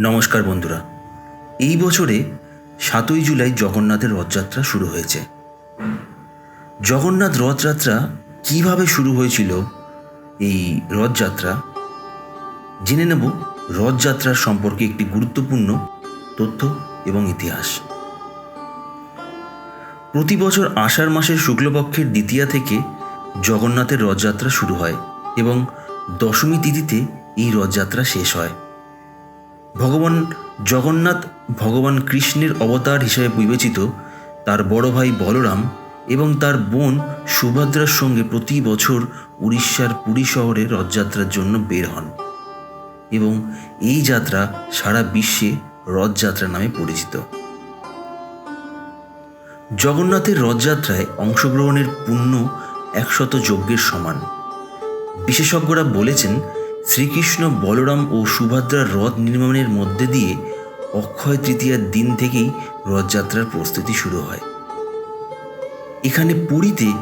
নমস্কার বন্ধুরা। এই বছরে সাতই জুলাই জগন্নাথের রথযাত্রা শুরু হয়েছে। জগন্নাথ রথযাত্রা কীভাবে শুরু হয়েছিল এই রথযাত্রা? জেনে নেব রথযাত্রার সম্পর্কে একটি গুরুত্বপূর্ণ তথ্য এবং ইতিহাস। প্রতি বছর আষাঢ় মাসের শুক্লপক্ষের দ্বিতীয়া থেকে জগন্নাথের রথযাত্রা শুরু হয় এবং দশমী তিথিতে এই রথযাত্রা শেষ হয়। ভগবান জগন্নাথ ভগবান কৃষ্ণের অবতার হিসেবে বিবেচিত, তার বড় ভাই বলরাম এবং তার বোন সুভদ্রার সঙ্গে প্রতি বছর উড়িষ্যার পুরী শহরে রথযাত্রার জন্য বের হন এবং এই যাত্রা সারা বিশ্বে রথযাত্রা নামে পরিচিত। জগন্নাথের রথযাত্রায় অংশগ্রহণের পুণ্য একশত যজ্ঞের সমান। বিশেষজ্ঞরা বলেছেন শ্রীকৃষ্ণ বলরাম ও সুভদ্রার রথ নির্মাণের মধ্যে দিয়ে অক্ষয় তৃতীয়ার দিন থেকেই রথযাত্রার প্রস্তুতি শুরু হয়। এখানে পুরীতে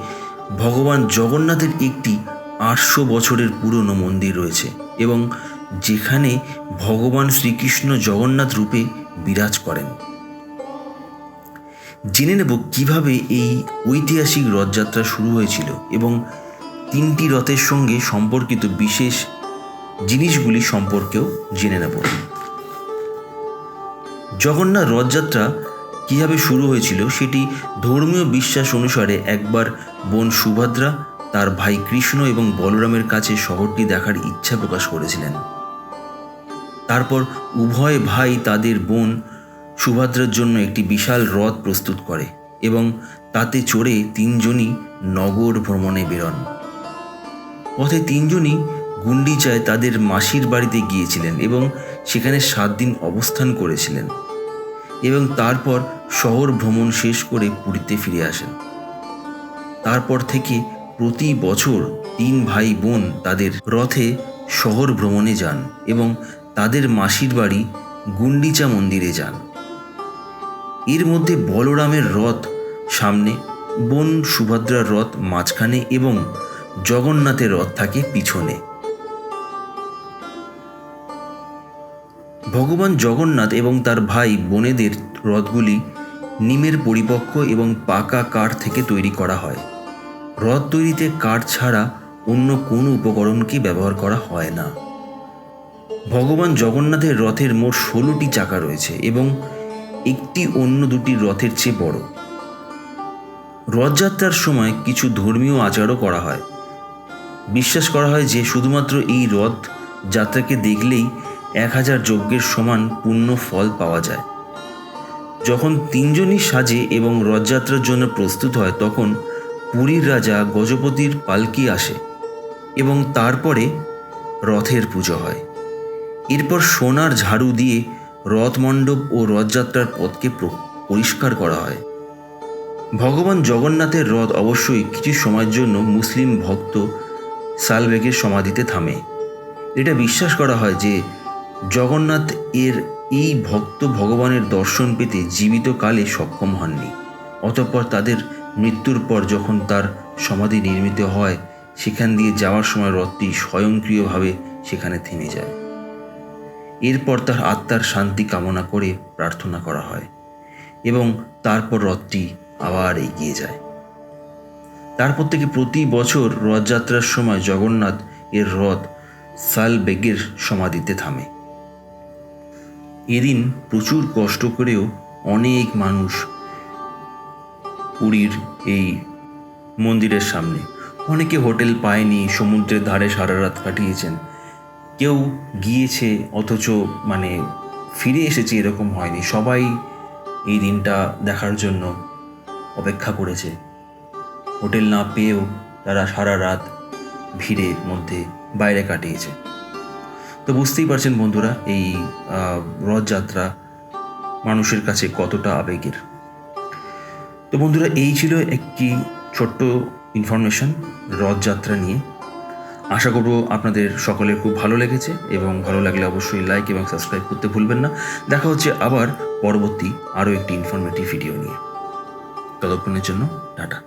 ভগবান জগন্নাথের একটি আটশো বছরের পুরনো মন্দির রয়েছে এবং যেখানে ভগবান শ্রীকৃষ্ণ জগন্নাথ রূপে বিরাজ করেন। জেনে নেব কীভাবে এই ঐতিহাসিক রথযাত্রা শুরু হয়েছিল এবং তিনটি রথের সঙ্গে সম্পর্কিত বিশেষ জিনিসগুলি সম্পর্কেও জেনে নেব। জগন্নাথ রথযাত্রা কীভাবে শুরু হয়েছিল সেটি ধর্মীয় বিশ্বাস অনুসারে একবার বোন সুভদ্রা, তার ভাই কৃষ্ণ এবং বলরামের কাছে শহরটি দেখার ইচ্ছা প্রকাশ করেছিলেন। তারপর উভয় ভাই তাদের বোন সুভদ্রার জন্য একটি বিশাল রথ প্রস্তুত করে এবং তাতে চড়ে তিনজনই নগর ভ্রমণে বেরোন। পথে তিনজনই গুন্ডিচায় তাদের মাসির বাড়িতে গিয়েছিলেন এবং সেখানে সাত দিন অবস্থান করেছিলেন এবং তারপর শহর ভ্রমণ শেষ করে পুরীতে ফিরে আসেন। তারপর থেকে প্রতি বছর তিন ভাই বোন তাদের রথে শহর ভ্রমণে যান এবং তাদের মাসির বাড়ি গুন্ডিচা মন্দিরে যান। এর মধ্যে বলরামের রথ, সামনে বোন সুভদ্রার রথ মাঝখানে এবং জগন্নাথের রথ থাকে পিছনে। ভগবান জগন্নাথ এবং তার ভাই বোনেদের রথগুলি নিমের পরিপক্ক এবং পাকা কাঠ থেকে তৈরি করা হয়। রথ তৈরিতে কাঠ ছাড়া অন্য কোনো উপকরণকে ব্যবহার করা হয় না। ভগবান জগন্নাথের রথের মোট ষোলোটি চাকা রয়েছে এবং একটি অন্য দুটি রথের চেয়ে বড়। রথযাত্রার সময় কিছু ধর্মীয় আচারও করা হয়। বিশ্বাস করা হয় যে শুধুমাত্র এই রথ যাত্রাকে দেখলেই এক হাজার যজ্ঞের সমান পূর্ণ ফল পাওয়া যায়। যখন তিনজনই সাজে এবং রথযাত্রার জন্য প্রস্তুত হয়, তখন পুরীর রাজা গজপতির পালকি আসে এবং তারপরে রথের পুজো হয়। এরপর সোনার ঝাড়ু দিয়ে রথমণ্ডপ ও রথযাত্রার পথকে পরিষ্কার করা হয়। ভগবান জগন্নাথের রথ অবশ্যই কিছু সময়ের জন্য মুসলিম ভক্ত সালবেগের সমাধিতে থামে। এটা বিশ্বাস করা হয় যে জগন্নাথ এর এই ভক্ত ভগবানের দর্শন পেতে জীবিত কালে সক্ষম হননি। অতঃপর তাদের মৃত্যুর পর যখন তার সমাধি নির্মিত হয়, সেখান দিয়ে যাওয়ার সময় রথটি স্বয়ংক্রিয়ভাবে সেখানে থেমে যায়। এরপর তার আত্মার শান্তি কামনা করে প্রার্থনা করা হয় এবং তারপর রথটি আবার এগিয়ে যায়। তারপর থেকে প্রতি বছর রথযাত্রার সময় জগন্নাথ এর রথ সাল বেগের সমাধিতে থামে। এদিন প্রচুর কষ্ট করেও অনেক মানুষ পুরীর এই মন্দিরের সামনে। অনেকে হোটেল পায়নি, সমুদ্রের ধারে সারা রাত কাটিয়েছেন। কেউ গিয়েছে, অথচ মানে ফিরে এসেছে এরকম হয়নি। সবাই এই দিনটা দেখার জন্য অপেক্ষা করেছে। হোটেল না পেয়েও তারা সারা রাত ভিড়ের মধ্যে বাইরে কাটিয়েছে। তো বুঝতেই পারছেন বন্ধুরা এই রথযাত্রা মানুষের কাছে কতটা আবেগের। তো বন্ধুরা এই ছিল একটি ছোট্ট ইনফরমেশন রথযাত্রা নিয়ে। আশা করব আপনাদের সকলের খুব ভালো লেগেছে এবং ভালো লাগলে অবশ্যই লাইক এবং সাবস্ক্রাইব করতে ভুলবেন না। দেখা হচ্ছে আবার পরবর্তী আরও একটি ইনফরমেটিভ ভিডিও নিয়ে। ততক্ষণের জন্য, টাটা।